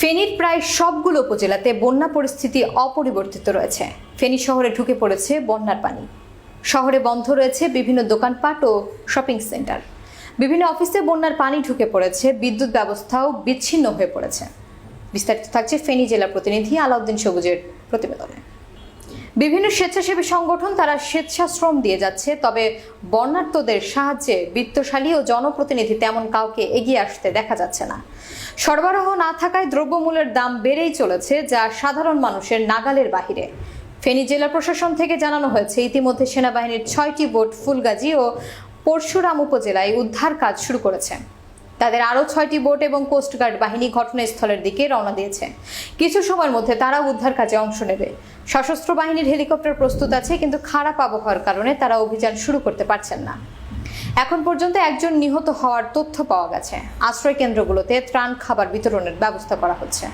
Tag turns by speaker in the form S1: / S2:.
S1: ফেনীর প্রায় সবগুলো উপজেলাতে বন্যা পরিস্থিতি অপরিবর্তিত রয়েছে। ফেনী শহরে ঢুকে পড়েছে বন্যার পানি। শহরে বন্ধ রয়েছে বিভিন্ন দোকানপাট ও শপিং সেন্টার। বিভিন্ন অফিসে বন্যার পানি ঢুকে পড়েছে, বিদ্যুৎ ব্যবস্থাও বিচ্ছিন্ন হয়ে পড়েছে। বিস্তারিত থাকছে ফেনী জেলা প্রতিনিধি আলাউদ্দিন সবুজের প্রতিবেদনে। বিভিন্ন স্বেচ্ছাসেবী সংগঠন তারা স্বেচ্ছাশ্রম দিয়ে যাচ্ছে, তবে বন্যার্তদের সাহায্যে বিত্তশালী ও জনপ্রতিনিধি তেমন কাউকে এগিয়ে আসতে দেখা যাচ্ছে না। সরবরাহ না থাকায় দ্রব্যমূল্যের দাম বেড়েই চলেছে, যা সাধারণ মানুষের নাগালের বাহিরে। ফেনী জেলা প্রশাসন থেকে জানানো হয়েছে, ইতিমধ্যে সেনাবাহিনীর ছয়টি বোট ফুলগাজী ও পরশুরাম উপজেলায় উদ্ধার কাজ শুরু করেছে। তাদের আরও ছয়টি বোট এবং কোস্টগার্ড বাহিনী ঘটনাস্থলের দিকে রওনা দিয়েছে। কিছু সময়ের মধ্যে তারা উদ্ধার কাজে অংশ নেবে। সশস্ত্র বাহিনীর হেলিকপ্টার প্রস্তুত আছে, কিন্তু খারাপ আবহাওয়ার কারণে তারা অভিযান শুরু করতে পারছেন না। এখন পর্যন্ত একজন নিহত হওয়ার তথ্য পাওয়া গেছে। আশ্রয় কেন্দ্রগুলোতে ত্রাণ খাবার বিতরণের ব্যবস্থা করা হচ্ছে।